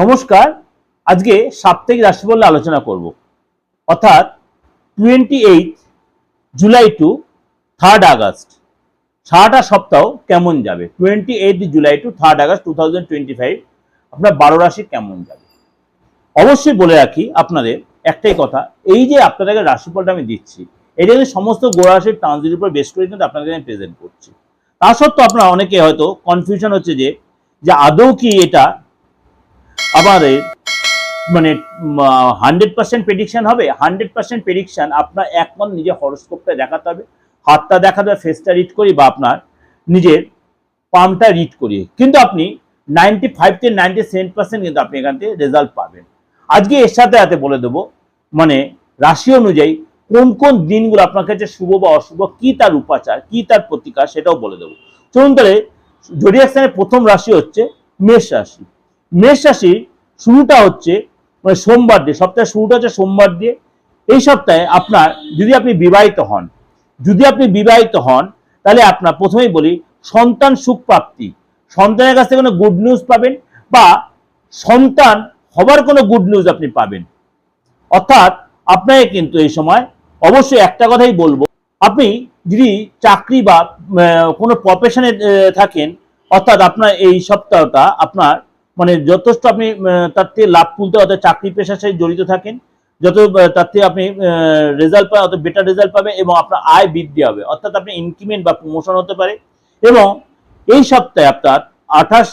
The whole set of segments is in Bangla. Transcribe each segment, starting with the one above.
নমস্কার, আজকে সাপ্তাহিক রাশিফল আলোচনা করব। অর্থাৎ twenty eight July to third August. সারাটা সপ্তাহ কেমন যাবে? Twenty eight July to third August two thousand twenty five আপনার বারো রাশি কেমন যাবে? অবশ্যই বলে রাখি আপনাদের একটাই কথা, এই যে আপনাদেরকে রাশিফলটা আমি দিচ্ছি, এটা কিন্তু সমস্ত গোড়া রাশির ট্রানজিটের উপর বেশ করে কিন্তু আপনাদের আমি প্রেজেন্ট করছি। তা সত্ত্বেও আপনার অনেকে হয়তো কনফিউশন হচ্ছে যে যে আদৌ কি এটা আমাদের মানে হান্ড্রেড পার্সেন্ট প্রেডিকশন হবে। হান্ড্রেড পার্সেন্ট প্রেডিকশন আপনার একমত নিজের হরস্কোপটা দেখাতে হবে। হাতটা দেখাতে হবে ফেসটা রিড করি বা আপনার নিজের পামটা রিড করি। কিন্তু আপনি নাইনটি ফাইভ থেকে নাইনটি সেভেন পার্সেন্ট কিন্তু আপনি এখান থেকে রেজাল্ট পাবেন। আজকে এর সাথে সাথে বলে দেবো মানে রাশি অনুযায়ী কোন কোন দিনগুলো আপনার কাছে শুভ বা অশুভ, কি তার উপাচার, কি তার প্রতিকার সেটাও বলে দেবো। চলুন তাহলে স্থানের প্রথম রাশি হচ্ছে মেষ রাশি। মেষ রাশির শুরুটা হচ্ছে মানে সোমবার দিয়ে, সপ্তাহের শুরুটা হচ্ছে সোমবার দিয়ে। এই সপ্তাহে আপনার যদি আপনি বিবাহিত হন, যদি আপনি বিবাহিত হন, তাহলে আপনার প্রথমেই বলি, সন্তান সুখ প্রাপ্তি। সন্তানের কাছ থেকে কোনো গুড নিউজ পাবেন বা সন্তান হবার কোনো গুড নিউজ আপনি পাবেন। অর্থাৎ আপনাকে কিন্তু এই সময় অবশ্যই একটা কথাই বলব, আপনি যদি চাকরি বা কোনো প্রফেশনে থাকেন, অর্থাৎ আপনার এই সপ্তাহটা আপনার মানে যথেষ্ট আপনি তার থেকে লাভ তুলতে অর্থাৎ চাকরি পেশার সাথে জড়িত থাকেন, যত তার থেকে আপনি রেজাল্ট পাবেন, অত বেটার রেজাল্ট পাবে এবং আপনার আয় বৃদ্ধি হবে। অর্থাৎ আপনি ইনক্রিমেন্ট বা প্রমোশন হতে পারে। এবং এই সপ্তাহে আপনার আঠাশ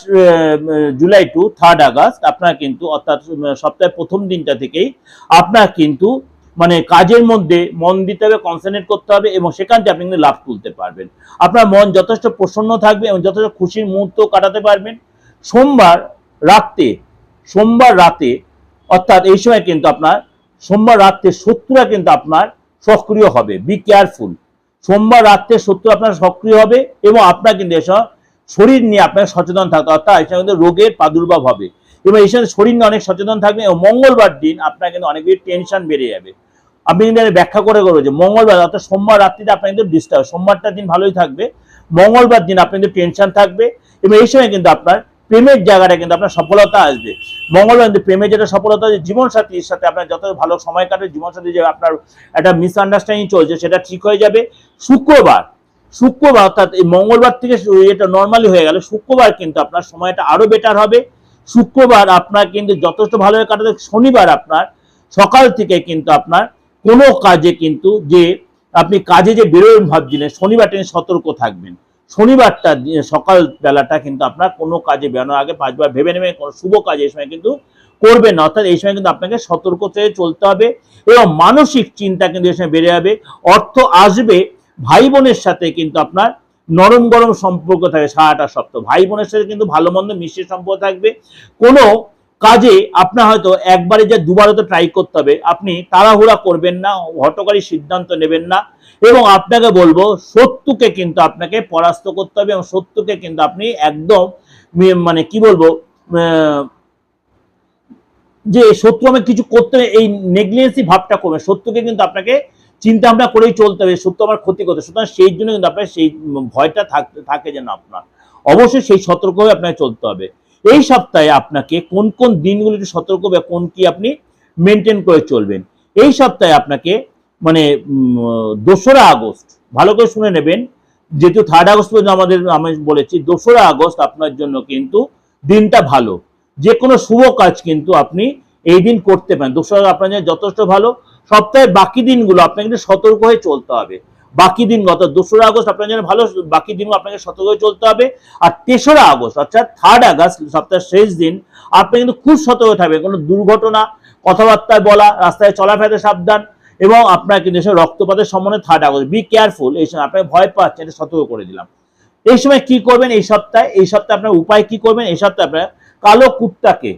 জুলাই টু থার্ড আগস্ট আপনার কিন্তু, অর্থাৎ সপ্তাহের প্রথম দিনটা থেকেই আপনার কিন্তু মানে কাজের মধ্যে মন দিতে হবে কনসেন্ট্রেট করতে হবে এবং সেখান থেকে আপনি কিন্তু লাভ তুলতে পারবেন। আপনার মন যথেষ্ট প্রসন্ন থাকবে এবং যথেষ্ট খুশির মুহূর্ত কাটাতে পারবেন। সোমবার রাতে সোমবার রাতে অর্থাৎ এই সময় কিন্তু আপনার সোমবার রাত্রে শত্রুরা কিন্তু আপনার সক্রিয় হবে। বি কেয়ারফুল সোমবার রাত্রে শত্রু আপনার সক্রিয় হবে এবং আপনার কিন্তু এসব শরীর নিয়ে আপনার সচেতন থাকতে। অর্থাৎ এসব কিন্তু রোগের প্রাদুর্ভাব হবে। এবং এই সময় শরীর নিয়ে অনেক সচেতন থাকবে এবং মঙ্গলবার দিন আপনার কিন্তু অনেক টেনশন বেড়ে যাবে। আপনি কিন্তু ব্যাখ্যা করে করব যে মঙ্গলবার, অর্থাৎ সোমবার রাত্রিতে আপনার কিন্তু ডিস্টার্ব সোমবারটা দিন ভালোই থাকবে। মঙ্গলবার দিন আপনার কিন্তু টেনশন থাকবে এবং এই সময় কিন্তু আপনার প্রেমের জায়গাটা কিন্তু আপনার সফলতা আসবে। মঙ্গলবার কিন্তু প্রেমের যেটা সফলতা আছে জীবন সাথীর সাথে আপনার যত ভালো সময় কাটে জীবন সাথী যে আপনার একটা মিসআন্ডারস্ট্যান্ডিং চলছে, সেটা ঠিক হয়ে যাবে। শুক্রবার শুক্রবার অর্থাৎ এই মঙ্গলবার থেকে এটা নর্মালি হয়ে গেল, শুক্রবার কিন্তু আপনার সময়টা আরও বেটার হবে। শুক্রবার আপনার কিন্তু যথেষ্ট ভালোভাবে কাটাতে শনিবার আপনার সকাল থেকে কিন্তু আপনার কোনো কাজে কিন্তু যে আপনি কাজে যে বেরোবেন ভাবছিলেন, শনিবার নিয়ে সতর্ক থাকবেন। শনিবারটা সকাল বেলাটা কিন্তু আপনার কোনো কাজে বেরোনোর আগে পাঁচবার ভেবে নেবেন, কোনো শুভ কাজ এই সময় কিন্তু করবেন অর্থাৎ এই সময় কিন্তু আপনাকে সতর্ক থেকে চলতে হবে এবং মানসিক চিন্তা কিন্তু এই সময় বেড়ে যাবে। অর্থ আসবে ভাই বোনের সাথে কিন্তু আপনার নরম গরম সম্পর্ক থাকে সারাটা সপ্তাহ। ভাই বোনের সাথে কিন্তু ভালো মন্দ মিষ্টির সম্পর্ক থাকবে। কোনো কাজে আপনার হয়তো একবারে যে দুবার হয়তো ট্রাই করতে হবে, আপনি তাড়াহুড়া করবেন না, হটকারী সিদ্ধান্ত নেবেন না এবং আপনাকে বলব সত্যকে কিন্তু আপনাকে পরাস্ত করতে হবে এবং সত্যকে কিন্তু আপনি একদম মানে কি বলব যে শত্রু আমাকে কিছু করতে হবে এই নেগলিজেন্সি ভাবটা করবে সত্যকে কিন্তু আপনাকে চিন্তা ভাবনা করেই চলতে হবে, সত্য আমার ক্ষতি করতে সুতরাং সেই জন্য কিন্তু আপনার সেই ভয়টা থাকতে থাকে যেন আপনার। অবশ্যই সেই সতর্ক হয়ে আপনাকে চলতে হবে। এই সপ্তাহে আপনাকে কোন কোন দিনগুলো একটু সতর্ক বা কোন কি আপনি মেনটেন করে চলবেন। এই সপ্তাহে আপনাকে মানে দোসরা আগস্ট, ভালো করে শুনে নেবেন। যেহেতু থার্ড আগস্ট পর্যন্ত আমাদের, আমি বলেছি, দোসরা আগস্ট আপনার জন্য কিন্তু দিনটা ভালো। যে কোনো শুভ কাজ কিন্তু আপনি এই দিন করতে পারেন। দোসরা আপনার জন্য যথেষ্ট ভালো। সপ্তাহের বাকি দিনগুলো আপনাকে কিন্তু সতর্ক হয়ে চলতে হবে। বাকি দিন গত দোসরা আগস্ট আপনার জন্য ভালো, বাকি দিনগুলো আপনাকে সতর্ক চলতে হবে। আর তেসরা আগস্ট, অর্থাৎ থার্ড আগস্ট, সপ্তাহের শেষ দিন, আপনি কিন্তু খুব সতর্ক থাকবেন। কোনো দুর্ঘটনা কথাবার্তায় বলা, রাস্তায় চলাফেরাতে সাবধান এবং আপনার কিন্তু এসব রক্তপাতের সম্বন্ধে থার্ড আগস্ট। বি কেয়ারফুল এই সময় আপনাকে ভয় পাচ্ছেন এটা সতর্ক করে দিলাম। এই সময় কি করবেন? এই সপ্তাহে এই সপ্তাহে আপনার উপায় কি করবেন? এই সপ্তাহে আপনার কালো কুত্তাকে,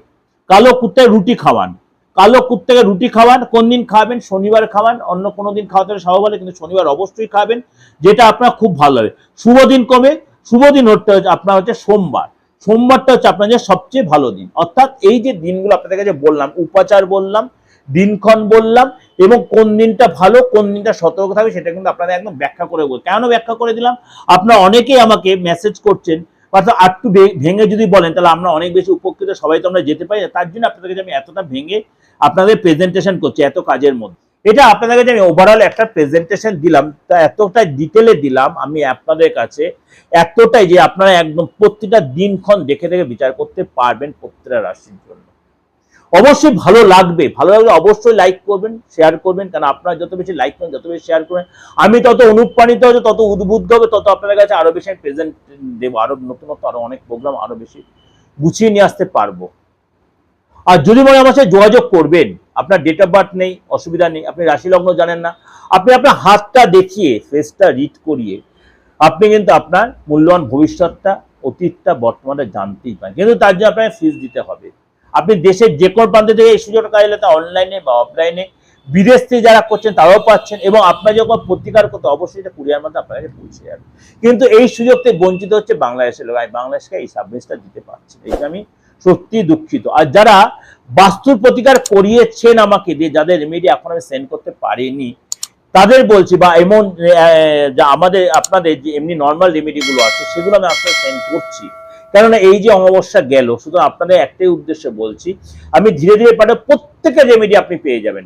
কালো কুত্তায় রুটি খাওয়ান। কালো কুত্তাকে রুটি খাওয়ান, কোন দিন খাবেন? শনিবার খাওয়ান, অন্য কোনো দিন খাওয়াতে সবাই বলে কিন্তু শনিবার অবশ্যই খাবেন, যেটা আপনার খুব ভালো হবে শুভ দিন কবে? শুভ দিন হচ্ছে আপনার হচ্ছে সোমবার। সোমবারটা হচ্ছে আপনার যে সবচেয়ে ভালো দিন। অর্থাৎ এই যে দিনগুলো আপনাদের কাছে বললাম, উপাচার বললাম, দিনক্ষণ বললাম, এবং কোন দিনটা ভালো, কোন দিনটা সতর্ক থাকবে, সেটা কিন্তু আপনাদের একদম ব্যাখ্যা করে বল কেন ব্যাখ্যা করে দিলাম? আপনারা অনেকেই আমাকে মেসেজ করছেন অর্থাৎ আটটু ভেঙে যদি বলেন, তাহলে আমরা অনেক বেশি উপকৃত, সবাই তো আমরা যেতে পারি। তার জন্য আপনাদের কাছে আমি এতটা ভেঙে আপনাদের প্রেজেন্টেশন করছি এত কাজের মধ্যে এটা আপনাদের কাছে আমি ওভারঅল একটা প্রেজেন্টেশন দিলাম, তা এতটা ডিটেলে দিলাম আমি আপনাদের কাছে, এতটাই যে আপনারা একদম প্রতিটা দিনক্ষণ দেখে দেখে বিচার করতে পারবেন প্রত্যেকটা রাশির জন্য অবশ্যই ভালো লাগবে। ভালো লাগলে অবশ্যই লাইক করবেন শেয়ার করবেন কারণ আপনারা যত বেশি লাইক করবেন যত বেশি শেয়ার করবেন আমি তত অনুপ্রাণিত হবে তত উদ্বুদ্ধ হবে, তত আপনাদের কাছে আরও বেশি প্রেজেন্ট দেবো। আরও নতুনত্ব, আরও অনেক প্রোগ্রাম আরও বেশি গুছিয়ে নিয়ে আসতে পারব। আর যদি মনে আমার সাথে যোগাযোগ করবেন, আপনার ডেট অফ বার্থ নেই, অসুবিধা নেই, আপনি রাশি লগ্ন জানেন না, আপনি আপনার হাতটা দেখিয়ে ফেসটা রিড করিয়ে, আপনি কিন্তু আপনার মূল্যবান ভবিষ্যৎটা, অতীতটা বর্তমানে জানতেই পারেন। কিন্তু তার জন্য আপনাকে ফিস দিতে হবে। আপনি দেশের যে কোনো প্রান্ত থেকে এই সুযোগটা কাজে লাগাতে অনলাইনে বা অফলাইনে বিদেশ থেকে যারা করছেন তারাও পাচ্ছেন এবং আপনার যখন প্রতিকার করতে অবশ্যই এটা কুরিয়ার মধ্যে আপনার কাছে পৌঁছে যাবে। কিন্তু এই সুযোগ থেকে বঞ্চিত হচ্ছে বাংলাদেশের লোক আমি বাংলাদেশকে এই সার্ভিসটা দিতে পারছি। এটা আমি সত্যি দুঃখিত। আর যারা বাস্তুর প্রতিকার করিয়েছেন আমাকে দিয়ে, যাদের রেমেডি এখন আমি সেন্ড করতে পারিনি, তাদের বলছি বা এমন আমাদের, আপনাদের যে এমনি নর্মাল রেমেডিগুলো আছে, সেগুলো আমি আপনাকে সেন্ড করছি। কেননা এই যে অমাবস্যা গেল, শুধু আপনাদের একটাই উদ্দেশ্যে বলছি, আমি ধীরে ধীরে পাঠাবো প্রত্যেকের রেমেডি আপনি পেয়ে যাবেন।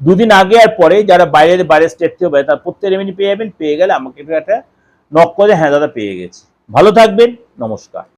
দুদিন আগে আর পরে যারা বাইরের বাইরের স্টেট থেকে বাইরে তার প্রত্যেক রেমেডি পেয়ে যাবেন, পেয়ে গেলে আমাকে একটা নক করে হ্যাঁ দাদা পেয়ে গেছি। ভালো থাকবেন, নমস্কার।